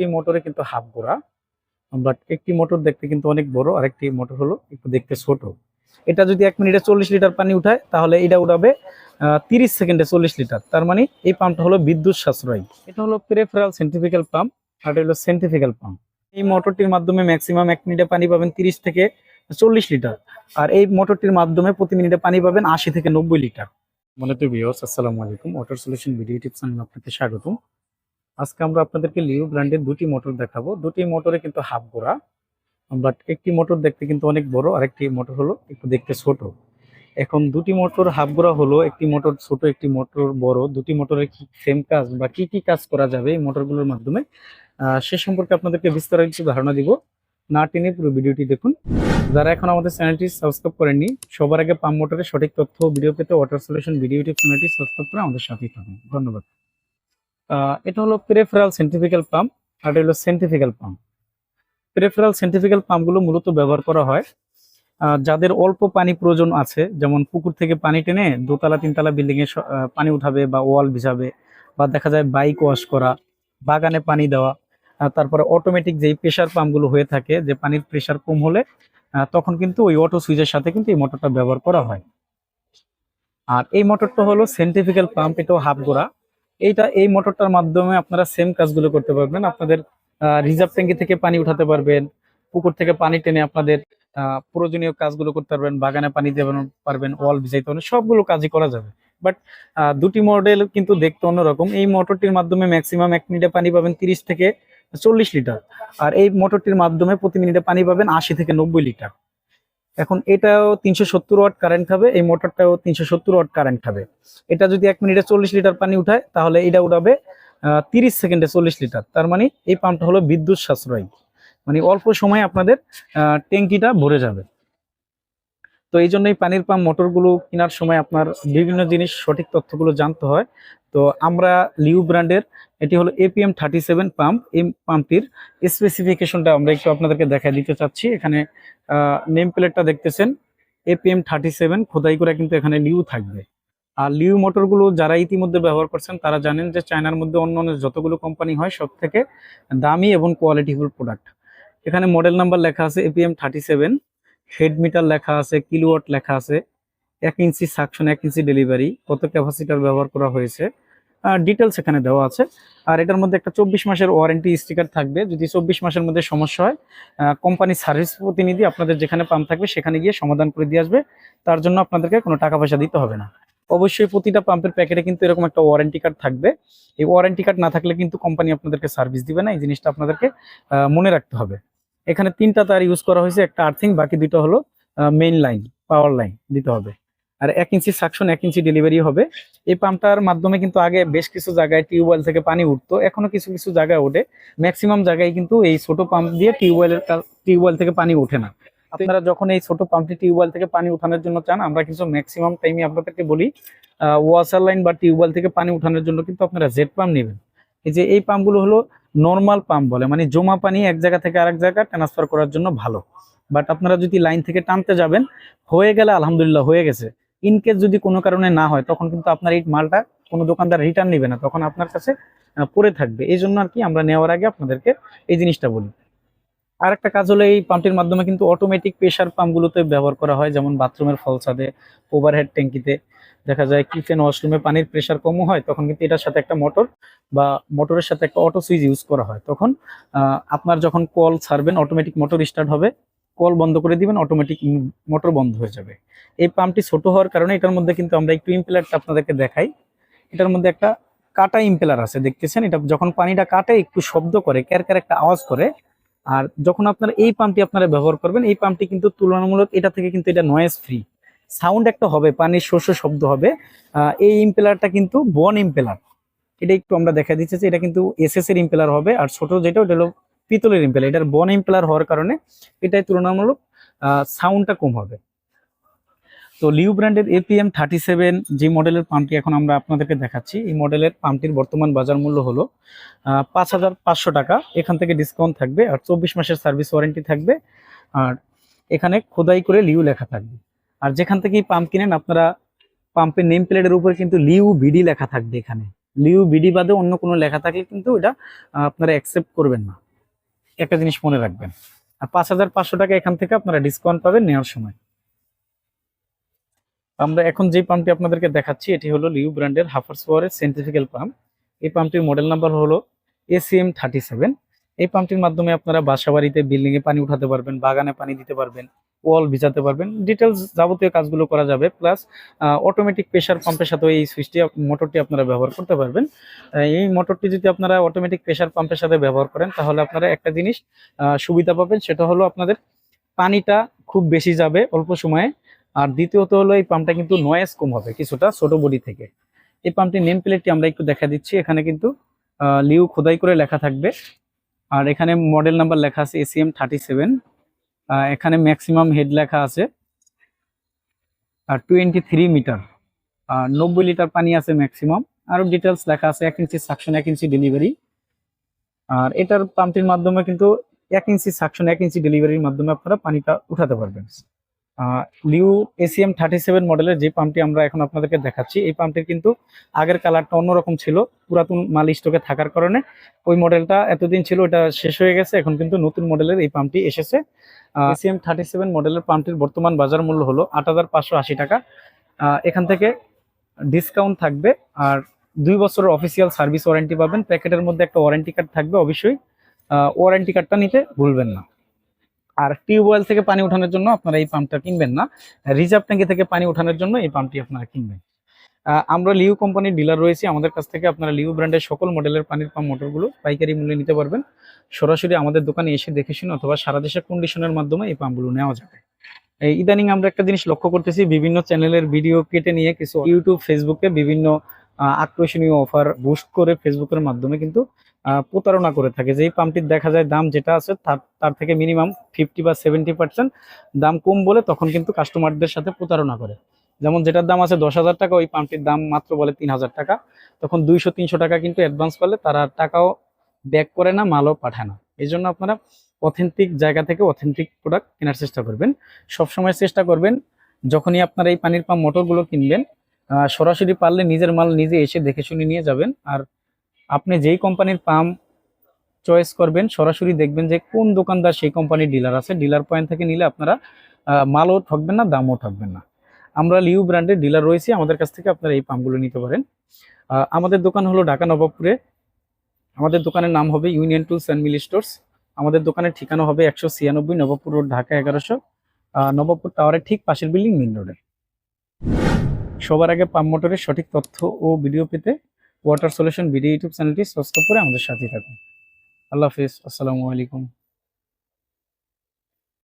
দুটি মোটরে কিন্তু হাফ গোড়া বাট একটি মোটর দেখতে কিন্তু অনেক বড় আর একটি মোটর হলো একটু দেখতে ছোট। এটা যদি এক মিনিটে চল্লিশ লিটার পানি উঠায়, তাহলে এটা উঠাবে তিরিশ সেকেন্ডে চল্লিশ লিটার। তার মানে এই পাম্পটা হলো বিদ্যুৎ সাশ্রয়ী। এটা হলো প্রেফারাল সেন্টিফিক্যাল পাম্প আর এটা হলো সেন্ট্রিফিক্যাল পাম্প এই মোটরটির মাধ্যমে ম্যাক্সিমাম এক মিনিটে পানি পাবেন তিরিশ থেকে চল্লিশ লিটার, আর এই মোটরটির মাধ্যমে প্রতি মিনিটে পানি পাবেন আশি থেকে নব্বই লিটার। মনে তো বিয়স আসসালামু আলাইকুম। Water solution video tips channel আপনাকে স্বাগতম। আজকে আমরা আপনাদেরকে লিও ব্র্যান্ডের দুটি মোটর দেখাবো। দুটি মোটরে কিন্তু হাফ গোড়া, বাট একটি মোটর দেখতে কিন্তু অনেক বড় আর একটি মোটর হলো একটু দেখতে ছোট। এখন দুটি মোটর হাফ গোড়া হলো, একটি মোটর ছোট, একটি মোটর বড়। দুটি মোটরের কি সেম কাজ বা কি কি কাজ করা যাবে এই মোটরগুলোর মাধ্যমে? সে সম্পর্কে আপনাদেরকে বিস্তারিত কিছু ধারণা দিব। না টেনে পুরো ভিডিওটি দেখুন। যারা এখন আমাদের চ্যানেলটি সাবস্ক্রাইব করেননি, সবার আগে পাম্প মোটরের সঠিক তথ্য ভিডিও পেতে ওয়াটার সলিউশন ভিডিও টিপ চ্যানেলটি সাবস্ক্রাইব করে আমাদের সাথেই থাকুন। ধন্যবাদ। এটা হলো প্রেফারাল সেন্ট্রিফিক্যাল পাম্প আর এটা হলো সেন্ট্রিফিক্যাল পাম্প প্রেফারাল সেন্ট্রিফিক্যাল পাম্পগুলো মূলত ব্যবহার করা হয় যাদের অল্প পানি প্রয়োজন আছে, যেমন পুকুর থেকে পানি টেনে দোতলা, তিনতলা বিল্ডিং এ পানি উঠাবে বা ওয়াল ভিজাবে, বা দেখা যায় বাইক ওয়াশ করা, বাগানে পানি দেওয়া তারপরে অটোমেটিক যেই প্রেশার পাম্পগুলো হয়ে থাকে, যে পানির প্রেশার কম হলে তখন কিন্তু ওই অটো সুইচের সাথে কিন্তু এই মোটরটা ব্যবহার করা হয়। আর এই মোটরটা হলো সেন্ট্রিফিক্যাল পাম্প এটাও হাফ গোড়া। এইটা, এই মোটরটার মাধ্যমে আপনারা সেম কাজগুলো করতে পারবেন। আপনাদের রিজার্ভ ট্যাঙ্কি থেকে পানি উঠাতে পারবেন, পুকুর থেকে পানি টেনে আপনাদের প্রয়োজনীয় কাজগুলো করতে পারবেন, বাগানে পানি দেবেন, পারবেন ওয়াল ভিজাইতে পারবেন, সবগুলো কাজই করা যাবে। বাট দুটি মডেল কিন্তু দেখতে অন্যরকম। এই মোটরটির মাধ্যমে ম্যাক্সিমাম এক মিনিটে পানি পাবেন তিরিশ থেকে চল্লিশ লিটার। আর এই মোটরটির মাধ্যমে প্রতি মিনিটে পানি পাবেন আশি থেকে নব্বই লিটার। এখন এটাও তিনশো সত্তর ওয়াট কারেন্ট খাবে, এই মোটরটাও তিনশো সত্তর ওয়াট কারেন্ট খাবে। এটা যদি এক মিনিটে চল্লিশ লিটার পানি উঠায়, তাহলে এটা উঠাবে তিরিশ সেকেন্ডে চল্লিশ লিটার। তার মানে এই পাম্পটা হলো বিদ্যুৎ সাশ্রয়। মানে অল্প সময়ে আপনাদের ট্যাঙ্কিটা ভরে যাবে। তো এই জন্যই পানির পাম্প মোটরগুলো কেনার সময় আপনার বিভিন্ন জিনিস সঠিক তথ্যগুলো জানতে হয়। তো আমরা লিউ ব্র্যান্ডের, এটি হলো এপিএম থার্টি সেভেন পাম্প এই পাম্পটির স্পেসিফিকেশনটা আমরা একটু আপনাদেরকে দেখা দিতে চাচ্ছি। এখানে নেম প্লেটটা দেখতেছেন। এপিএম থার্টি সেভেন খোদাই করে কিন্তু এখানে লিউ থাকবে। আর লিউ মোটরগুলো যারা ইতিমধ্যে ব্যবহার করছেন, তারা জানেন যে চায়নার মধ্যে অন্য অন্য যতগুলো কোম্পানি হয় সব থেকে দামি এবং কোয়ালিটিফুল প্রোডাক্ট এখানে মডেল নাম্বার লেখা আছে APM thirty seven head meter লেখা আছে, কিলোওয়াট লেখা আছে, এক ইঞ্চি সাকশন, এক ইঞ্চি ডেলিভারি, কত ক্যাপাসিটার ব্যবহার করা হয়েছে ডিটেলস এখানে দেওয়া আছে। আর এটার মধ্যে একটা চব্বিশ মাসের ওয়ারেন্টি স্টিকার থাকবে, যদি চব্বিশ মাসের মধ্যে সমস্যা হয় কোম্পানি সার্ভিস প্রতিনিধি আপনাদের যেখানে পাম্প থাকবে সেখানে গিয়ে সমাধান করে দিয়ে আসবে, তার জন্য আপনাদেরকে কোনো টাকা পয়সা দিতে হবে না। অবশ্যই প্রতিটা পাম্পের প্যাকেটে কিন্তু এরকম একটা ওয়ারেন্টি কার্ড থাকবে। এই ওয়ারেন্টি কার্ড না থাকলে কিন্তু কোম্পানি আপনাদেরকে সার্ভিস দিবে না, এই জিনিসটা আপনাদেরকে মনে রাখতে হবে। এখানে তিনটা তার ইউজ করা হয়েছে, একটা আর্থিং বাকি দুটো হলো মেইন লাইন পাওয়ার লাইন দিতে হবে। আর এক ইঞ্চি সাকশন এক ইঞ্চি ডেলিভারি হবে। এই পাম্পটার মাধ্যমে কিন্তু আগে বেশ কিছু জায়গায় টিউবওয়েল থেকে পানি উঠতো। এখনও কিছু কিছু জায়গায় ওঠে। ম্যাক্সিমাম জায়গায় কিন্তু এই ছোট পাম্প দিয়ে টিউবওয়েলের টিউবওয়েল থেকে পানি ওঠে না। আপনারা যখন এই ছোট পাম্পটি টিউবওয়েল থেকে পানি উঠানোর জন্য চান, আমরা কিছু ম্যাক্সিমাম টাইমে আপনাদেরকে বলি ওয়াসার লাইন বা টিউবওয়েল থেকে পানি উঠানোর জন্য কিন্তু আপনারা জেট পাম্প নেবেন। এই যে এই পাম্পগুলো হলো নর্মাল পাম্প বলে মানে জমা পানি এক জায়গা থেকে আরেক জায়গা ট্রান্সফার করার জন্য ভালো। বাট আপনারা যদি লাইন থেকে টানতে যাবেন, হয়ে গেলে আলহামদুলিল্লাহ হয়ে গেছে। ইনকেস যদি কোনো কারণে না হয়, তখন কিন্তু আপনার এই মালটা কোনো দোকানদার রিটার্ন নেবে না, তখন আপনার কাছে পড়ে থাকবে। এই জন্য আর কি আমরা নেওয়ার আগে আপনাদেরকে এই জিনিসটা বলি। আর একটা কাজ হলো এই পাম্পটির মাধ্যমে কিন্তু অটোমেটিক প্রেশার পাম্পগুলোতে ব্যবহার করা হয়, যেমন বাথরুমের ফলসাদে ওভারহেড ট্যাঙ্কিতে দেখা যায় কিচেন ওয়াশরুমে পানির প্রেশার কম হয়, তখন কিন্তু এটার সাথে একটা মোটর বা মোটরের সাথে একটা অটো সুইচ ইউজ করা হয়। তখন আপনার যখন কল ছাড়বেন অটোমেটিক মোটর স্টার্ট হবে কল বন্ধ করে দিবেন অটোমেটিক মোটর বন্ধ হয়ে যাবে। এই পাম্পটি ছোট হওয়ার কারণে এটার মধ্যে কিন্তু আমরা একটু ইম্পেলারটা আপনাদেরকে দেখাই। এটার মধ্যে একটা কাটা ইম্পেলার আছে, দেখতেছেন? এটা যখন পানিটা কাটে, একটু শব্দ করে ক্যার ক্যার একটা আওয়াজ করে, আর যখন আপনারা এই পাম্পটি আপনারা ব্যবহার করবেন, এই পাম্পটি কিন্তু তুলনামূলক এটা থেকে কিন্তু এটা নয়েজ ফ্রি সাউন্ড একটা হবে, পানির শস্য শব্দ হবে। এই ইম্পেলারটা কিন্তু বন ইম্পেলার এটা একটু আমরা দেখা দিচ্ছি যে এটা কিন্তু এসএস এর ইম্পেলার হবে, আর ছোট যেটা, ওটা হলো পিতলের ইম্পেলার এটার বন ইম্পেলার হওয়ার কারণে এটাই তুলনামূলক সাউন্ডটা কম হবে। তো লিউ ব্র্যান্ডের এপিএম থার্টি সেভেন যে মডেলের পাম্পটি এখন আমরা আপনাদেরকে দেখাচ্ছি, এই মডেলের পাম্পটির বর্তমান বাজার মূল্য হলো পাঁচ হাজার পাঁচশো টাকা। এখান থেকে ডিসকাউন্ট থাকবে, আর চব্বিশ মাসের সার্ভিস ওয়ারেন্টি থাকবে, আর এখানে খোদাই করে লিউ লেখা থাকবে। আর যেখান থেকেই পাম্প কিনেন, আপনারা পাম্পের নেম প্লেটের উপরে কিন্তু লিউ ভিডি লেখা থাকবে এখানে। লিউ বিডি বাদে অন্য কোনো লেখা থাকলে কিন্তু এটা আপনারা অ্যাকসেপ্ট করবেন না। একটা জিনিস মনে রাখবেন। আর পাঁচ হাজার পাঁচশো টাকা এখান থেকে আপনারা ডিসকাউন্ট পাবেন নেওয়ার সময়। আমরা এখন যে পাম্পটি আপনাদেরকে দেখাচ্ছি, এটি হলো লিউ ব্র্যান্ডের হাফার্স পাওয়ারের সেন্ট্রিফিক্যাল পাম্প এই পাম্পটির মডেল নাম্বার হলো এসিএম থার্টি সেভেন এই পাম্পটির মাধ্যমে আপনারা বাসা বাড়িতে বিল্ডিং এ পানি উঠাতে পারবেন, বাগানে পানি দিতে পারবেন। ওয়াল ভিজাতে পারবেন। ডিটেলস যাবতীয় কাজগুলো করা যাবে। প্লাস অটোমেটিক প্রেশার পাম্পের সাথে এই সুইচটি মোটরটি আপনারা ব্যবহার করতে পারবেন। এই মোটরটি যদি আপনারা অটোমেটিক প্রেশার পাম্পের সাথে ব্যবহার করেন, তাহলে আপনারা একটা জিনিস সুবিধা পাবেন, সেটা হলো আপনাদের পানিটা খুব বেশি যাবে অল্প সময়ে। আর দ্বিতীয়ত হলো এই পাম্পটা কিন্তু নয়েজ কম হবে কিছুটা ছোট বডি থেকে। এই পাম্পটির নেম প্লেটটি আমরা একটু দেখা দিচ্ছি। এখানে কিন্তু লিউ খোদাই করে লেখা থাকবে। আর এখানে মডেল নাম্বার লেখা আছে এসিএম থার্টি সেভেন এখানে ম্যাক্সিমাম হেড লেখা আছে। আর টোয়েন্টি থ্রি মিটার আর নব্বই লিটার পানি আছে ম্যাক্সিমাম আরও ডিটেলস লেখা আছে, এক ইঞ্চি সাকশন এক ইঞ্চি ডেলিভারি আর এটার পাম্পটির মাধ্যমে কিন্তু এক ইঞ্চি সাকশন এক ইঞ্চি ডেলিভারির মাধ্যমে আপনারা পানিটা উঠাতে পারবেন। লিউ এসিএম থার্টি সেভেন মডেলের যে পাম্পটি আমরা এখন আপনাদেরকে দেখাচ্ছি, এই পাম্পটির কিন্তু আগের কালারটা অন্যরকম ছিল, পুরাতন মাল স্টকে থাকার কারণে। ওই মডেলটা এতদিন ছিল ওটা শেষ হয়ে গেছে, এখন কিন্তু নতুন মডেলের এই পাম্পটি এসেছে। এসিএম থার্টি সেভেন মডেলের পাম্পটির বর্তমান বাজার মূল্য হলো আট হাজার পাঁচশো আশি টাকা। এখান থেকে ডিসকাউন্ট থাকবে আর দুই বছরের অফিসিয়াল সার্ভিস ওয়ারেন্টি পাবেন। প্যাকেটের মধ্যে একটা ওয়ারেন্টি কার্ড থাকবে, অবশ্যই। ওয়ারেন্টি কার্ডটা নিতে ভুলবেন না। আর টিউবওয়েল থেকে পানি ওঠানোর জন্য আপনারা এই পাম্পটা কিনবেন না। রিজার্ভ ট্যাঙ্কি থেকে পানি ওঠানোর জন্য এই পাম্পটি আপনারা কিনবেন। আমরা লিউ কোম্পানির ডিলার রয়েছি। আমাদের কাছ থেকে আপনারা লিউ ব্র্যান্ডের সকল মডেলের পানির পাম্প মোটরগুলো পাইকারি মূল্যে নিতে পারবেন। সরাসরি আমাদের দোকানে এসে দেখে শুনে অথবা সারা দেশের কন্ডিশনের মাধ্যমে এই পাম্পগুলো নেওয়া যাবে। ইদানিং আমরা একটা জিনিস লক্ষ্য করতেছি, বিভিন্ন চ্যানেলের ভিডিও কেটে নিয়ে কিছু ইউটিউব ফেসবুকে বিভিন্ন আকর্ষণীয় অফার বুস্ট করে ফেসবুকের মাধ্যমে কিন্তু প্রতারণা করে থাকে। যে এই পাম্পটির দেখা যায় দাম যেটা আছে, তার তার থেকে মিনিমাম ফিফটি বা সেভেন্টি পার্সেন্ট দাম কম বলে তখন কিন্তু কাস্টমারদের সাথে প্রতারণা করে। যেমন যেটার দাম আছে দশ হাজার টাকা, ওই পাম্পটির দাম মাত্র বলে তিন হাজার টাকা। তখন দুইশো, তিনশো টাকা কিন্তু অ্যাডভান্স করলে তারা টাকাও ব্যাক করে না, মালও পাঠায় না। এই জন্য আপনারা অথেন্টিক জায়গা থেকে অথেন্টিক প্রোডাক্ট কেনার চেষ্টা করবেন। সবসময় চেষ্টা করবেন, যখনই আপনারা এই পানির পাম্প মোটরগুলো কিনবেন সরাসরি পারলে নিজের মাল নিজে এসে দেখে শুনে নিয়ে যাবেন। আর আপনি যেই কোম্পানির পাম্প চয়েস করবেন, সরাসরি দেখবেন যে কোন দোকানদার সেই কোম্পানির ডিলার আছে। ডিলার পয়েন্ট থেকে নিলে আপনারা মালও ঠকবেন না, দামও ঠকবেন না। আমরা লিউ ব্র্যান্ডের ডিলার রয়েছি, আমাদের কাছ থেকে আপনারা এই পাম্পগুলো নিতে পারেন। আমাদের দোকান হলো ঢাকা নবাবপুরে। আমাদের দোকানের নাম হবে union tools and mill stores আমাদের দোকানের ঠিকানা হবে একশো ছিয়ানব্বই নবাবপুর রোড, ঢাকা এগারোশো। নবাবপুর টাওয়ারের ঠিক পাশের বিল্ডিং মেন রোডে সবার আগে পাম্প মোটরের সঠিক তথ্য ও ভিডিও পেতে ওয়াটার সলিউশন ভিডিও ইউটিউব চ্যানেলটি সাবস্ক্রাইব করে আমাদের সাথেই থাকুন। আল্লাহ হাফিজ। আসসালামু আলাইকুম।